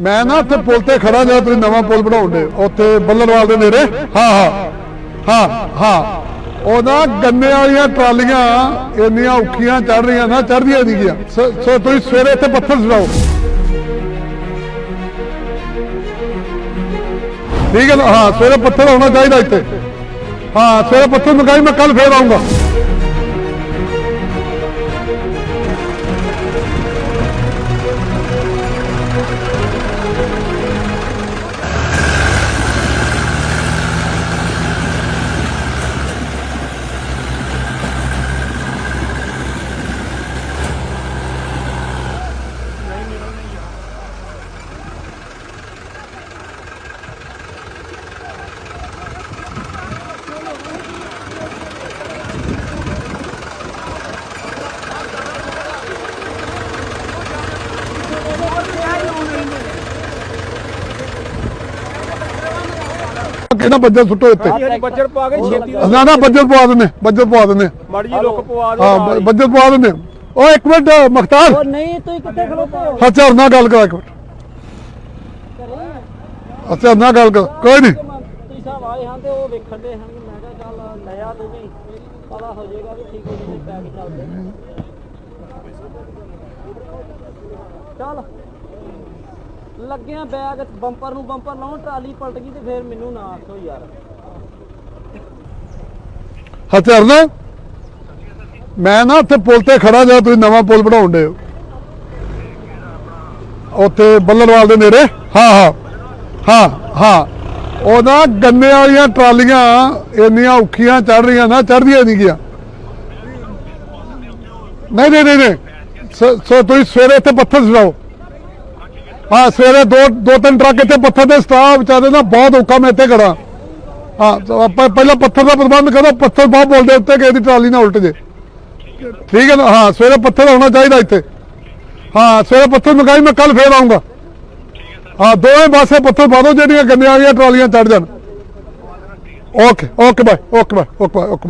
ਮੈਂ ਨਾ ਉੱਥੇ ਪੁਲ ਤੇ ਖੜਾ ਜਿਹੜਾ ਤੁਸੀਂ ਨਵਾਂ ਪੁਲ ਬਣਾਉਂਦੇ ਉੱਥੇ ਬੱਲਰਵਾਲ ਦੇ ਨੇੜੇ। ਹਾਂ ਹਾਂ ਹਾਂ ਹਾਂ। ਉਹ ਗੰਨੇ ਵਾਲੀਆਂ ਟਰਾਲੀਆਂ ਇੰਨੀਆਂ ਔਖੀਆਂ ਚੜ ਰਹੀਆਂ ਨਾ ਚੜਦੀਆਂ ਨਹੀਂ ਗਿਆ ਸੋ ਤੁਸੀਂ ਸਵੇਰੇ ਇੱਥੇ ਪੱਥਰ ਸੁਣਾਓ ਠੀਕ ਹੈ ਹਾਂ, ਸਵੇਰੇ ਪੱਥਰ ਆਉਣਾ ਚਾਹੀਦਾ ਇੱਥੇ। ਹਾਂ, ਸਵੇਰੇ ਪੱਥਰ ਮੰਗਾਈ, ਮੈਂ ਕੱਲ ਫੇਰ ਆਉਂਗਾ ਕਿਹੜਾ ਬੱਜਰ ਸੁੱਟੋ ਇੱਥੇ? ਬੱਜਰ ਪਾ ਕੇ ਛੇਤੀ ਨਾਲ ਨਾ ਨਾ ਬੱਜਰ ਪਵਾ ਦਿੰਦੇ ਬੱਜਰ ਪਵਾ ਦਿੰਦੇ। ਮੜ ਜੀ ਲੁੱਕ ਪਵਾ ਦਿਓ ਹਾਂ ਨਾਲ ਬ- ਹੀ। ਬੱਜਰ ਪਵਾ ਦਿੰਦੇ। ਓ ਇੱਕ ਮਿੰਟ ਮਖਤਾਰ। ਉਹ ਨਹੀਂ ਤੁਸੀਂ ਕਿੱਥੇ ਖਲੋਤੇ ਹੋ? ਅੱਛਾ ਨਾ ਗੱਲ ਕਰਾ ਇੱਕ ਮਿੰਟ। ਅੱਛਾ ਨਾ ਗੱਲ ਕਰ। ਕੋਈ ਨਹੀਂ। ਤੁਸੀਂ ਸਾਹਿਬ ਆਏ ਹਾਂ ਤੇ ਉਹ ਵੇਖਣ ਦੇ ਹਨ ਮੈਂ ਕਿਹਾ ਚੱਲ ਲਿਆ ਤੂੰ ਵੀ। ਪਤਾ ਹੋ ਜਾਏਗਾ ਵੀ ਠੀਕ ਹੋ ਜੂਗੀ ਪੈਕ ਚੱਲਦੇ। ਚੱਲ। ਲੱਗਿਆ ਬੈਗ, ਬੰਪਰ ਨੂੰ ਬੰਪਰ ਲਾਉਣ, ਟਰਾਲੀ ਪਲਟ ਗਈ ਤੇ ਫੇਰ ਮੈਨੂੰ ਨਾ ਆਖੋ ਯਾਰ। ਹਥਿਆਰ ਨਾ। ਮੈਂ ਨਾ ਉੱਥੇ ਪੁਲ ਤੇ ਖੜਾ ਜਿਹੜਾ ਤੁਸੀਂ ਨਵਾਂ ਪੁਲ ਬਣਾਉਂਦੇ ਹੋ। ਉੱਥੇ ਬੱਲਰਵਾਲ ਦੇ ਨੇੜੇ? ਹਾਂ ਹਾਂ। ਹਾਂ ਹਾਂ। ਉਹ ਨਾ ਗੰਨੇ ਵਾਲੀਆਂ ਟਰਾਲੀਆਂ, ਇੰਨੀਆਂ ਔਖੀਆਂ ਚੜ ਰਹੀਆਂ ਨਾ ਚੜਦੀਆਂ ਨਹੀਂ ਗਿਆ ਨਹੀਂ ਨਹੀਂ ਨਹੀਂ ਸੋ ਤੁਸੀਂ ਸਵੇਰੇ ਇੱਥੇ ਪੱਥਰ ਸੁਣਾਓ ਹਾਂ, ਸਵੇਰੇ ਦੋ ਦੋ ਤਿੰਨ ਟਰੱਕ ਇੱਥੇ ਪੱਥਰ ਦੇ ਸਟਾਫ ਵਿਚਾਰੇ ਨਾ ਬਹੁਤ ਔਖਾ ਮੈਂ ਇੱਥੇ ਖੜਾ। ਹਾਂ ਆਪਾਂ ਪਹਿਲਾਂ ਪੱਥਰ ਦਾ ਪ੍ਰਬੰਧ ਕਰੋ, ਪੱਥਰ ਬਹੁਤ ਬੋਲਦੇ ਉੱਤੇ ਕਿਸੇ ਦੀ ਟਰਾਲੀ ਨਾ ਉਲਟ ਜੇ। ਠੀਕ ਹੈ ਨਾ? ਹਾਂ, ਸਵੇਰੇ ਪੱਥਰ ਆਉਣਾ ਚਾਹੀਦਾ ਇੱਥੇ। ਹਾਂ, ਸਵੇਰੇ ਪੱਥਰ ਮੰਗਾਈ, ਮੈਂ ਕੱਲ ਫੇਰ ਆਉਂਗਾ ਹਾਂ, ਦੋਵੇਂ ਪਾਸੇ ਪੱਥਰ ਪਾ ਦਿਓ ਜਿਹੜੀਆਂ ਗੰਨੇ ਵਾਲੀਆਂ ਟਰਾਲੀਆਂ ਚੜ ਜਾਣ। Okay okay bye okay bye okay bye okay bye.